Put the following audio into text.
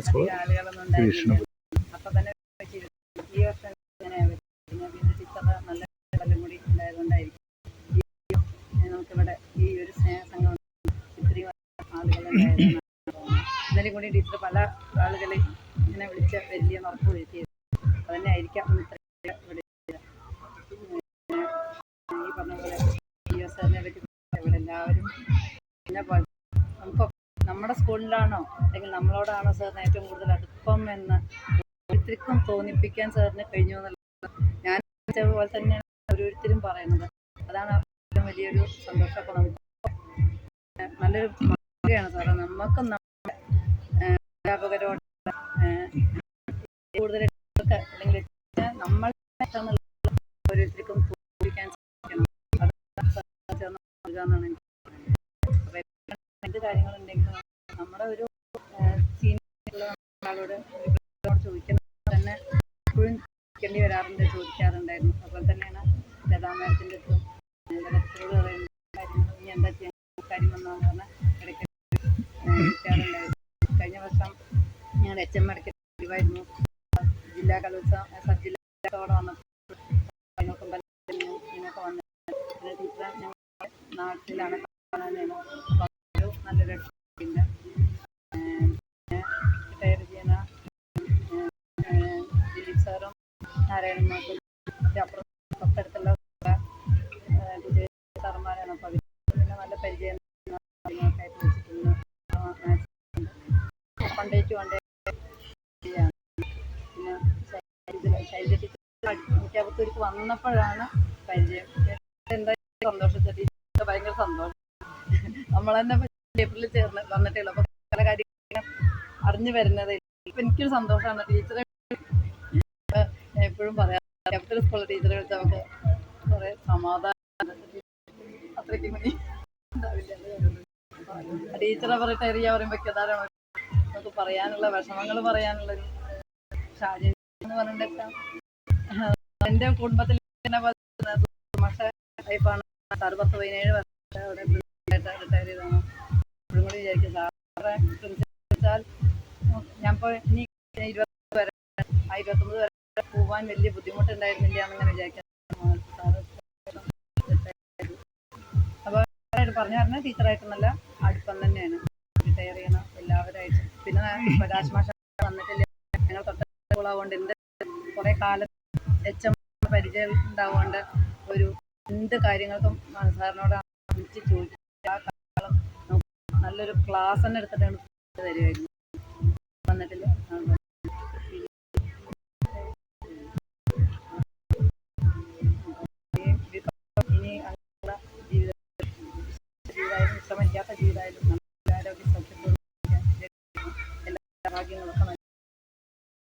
School ആളുകളുണ്ടായിരുന്നു ഇന്നലെ കൂടി teacher പല ആളുകളെ ഇങ്ങനെ വിളിച്ച് വലിയ ഉറപ്പ് വരുത്തിയത് അതന്നെ ആയിരിക്കാം ഈ പറഞ്ഞ പോലെ എല്ലാവരും പിന്നെ പ- നമുക്ക് നമ്മുടെ സ്കൂളിലാണോ അല്ലെങ്കിൽ നമ്മളോടാണോ സാറിന് ഏറ്റവും കൂടുതൽ അടുപ്പം എന്ന് ഓരോരുത്തർക്കും തോന്നിപ്പിക്കാൻ സാറിന് കഴിഞ്ഞു എന്നുള്ളത് ഞാൻ പോലെ തന്നെയാണ് ഓരോരുത്തരും പറയുന്നത് അതാണ് ഏറ്റവും വലിയൊരു സന്തോഷം അപ്പോൾ നമുക്ക് നല്ലൊരു മാതൃകയാണ് സാറേ നമുക്കും നമ്മുടെ അധ്യാപകരോട് കൂടുതൽ അല്ലെങ്കിൽ നമ്മൾ ഓരോരുത്തർക്കും തോന്നിപ്പിക്കാൻ സാധിക്കണം അതാണ് സാർ ചേർന്ന് എനിക്ക് എന്ത് കാര്യങ്ങളുണ്ടെങ്കിലും നമ്മുടെ ഒരു സീനിയറോട് ചോദിക്കുന്നത് തന്നെ എപ്പോഴും ചോദിക്കേണ്ടി വരാറുണ്ട് ചോദിക്കാറുണ്ടായിരുന്നു. അതുപോലെ തന്നെയാണ് അടുത്തും ഡയറക്ടറോട് പറയുന്ന കാര്യങ്ങൾ എന്താ ചെയ്യാൻ കാര്യം വന്നതെന്ന് പറഞ്ഞാൽ ഇടയ്ക്ക് ചോദിക്കാറുണ്ടായിരുന്നു. കഴിഞ്ഞ വർഷം ഞാൻ എച്ച് എം ഇടയ്ക്ക് ജില്ലാ കലോത്സവം സബ് ജില്ലാത്തോടെ വന്നപ്പോൾ അതിനൊക്കെ പലതിനും ഇതിനൊക്കെ വന്നു പിന്നെ ഞങ്ങളുടെ നാട്ടിലാണ് കാണാനാണ് പിന്നെ റിട്ടയർ ചെയ്യുന്ന ദിലീപ് സാറും നാരായണൻ ഇതിന്റെ അപ്പുറം തൊട്ടടുത്തുള്ള സാറന്മാരാണ് അപ്പോൾ അവർ നല്ല പരിചയം കാര്യങ്ങളൊക്കെ വെച്ചിട്ടുണ്ട് വന്നപ്പോഴാണ് പരിചയം. എന്താ സന്തോഷം. ടീച്ചർ ഭയങ്കര സന്തോഷം. നമ്മൾ തന്നെ പേപ്പറിൽ ചേർന്ന് വന്നിട്ടേ ഉള്ളൂ അപ്പോൾ പല കാര്യങ്ങളും അറിഞ്ഞു വരുന്നത്. ഇപ്പം എനിക്കൊരു സന്തോഷമാണ് ടീച്ചറെ. എപ്പോഴും പറയാം ക്യാപിറ്റൽ സ്കൂളിലെ ടീച്ചറെ വിളിച്ച് നമുക്ക് കുറേ സമാധാനം. അത്രയ്ക്ക് മണി ടീച്ചറെ റിട്ടയർ ചെയ്യാൻ പറയുമ്പോൾ അതാണ് നമുക്ക് പറയാനുള്ള വിഷമങ്ങൾ പറയാനുള്ളൊരു സാഹചര്യം എന്ന് പറഞ്ഞിട്ട് എന്റെ കുടുംബത്തിൽ മാഷ ലൈഫാണ് സാറ് പത്ത് പതിനേഴ് വർഷം അവിടെ റിട്ടയർ ചെയ്താണ് ഇപ്പോഴും കൂടി വിചാരിക്കും സാറെ വെച്ചാൽ ഞാൻ ഇപ്പോൾ ഇനി ഇരുപത്തി വരെ ആ ഇരുപത്തൊമ്പത് വരെ പോകാൻ വലിയ ബുദ്ധിമുട്ടുണ്ടായിരുന്നില്ല എന്നിങ്ങനെ വിചാരിക്കാം. സാറ് അപ്പോൾ പറഞ്ഞു പറഞ്ഞാൽ ടീച്ചറായിട്ടൊന്നല്ല അടുപ്പം തന്നെയാണ്. റിട്ടയർ ചെയ്യണം എല്ലാവരായിട്ടും. പിന്നെ രാജ്മാഷ വന്നിട്ടില്ല. ഞങ്ങൾ തൊട്ടുള്ളതുകൊണ്ട് എന്ത് കുറേ കാലം എച്ച് എം പരിചയം ഉണ്ടാവുകൊണ്ട് ഒരു എന്ത് കാര്യങ്ങൾക്കും സാറിനോട് വിളിച്ച് നല്ലൊരു ക്ലാസ് തന്നെ എടുത്തിട്ടാണ് തരുമായിരുന്നു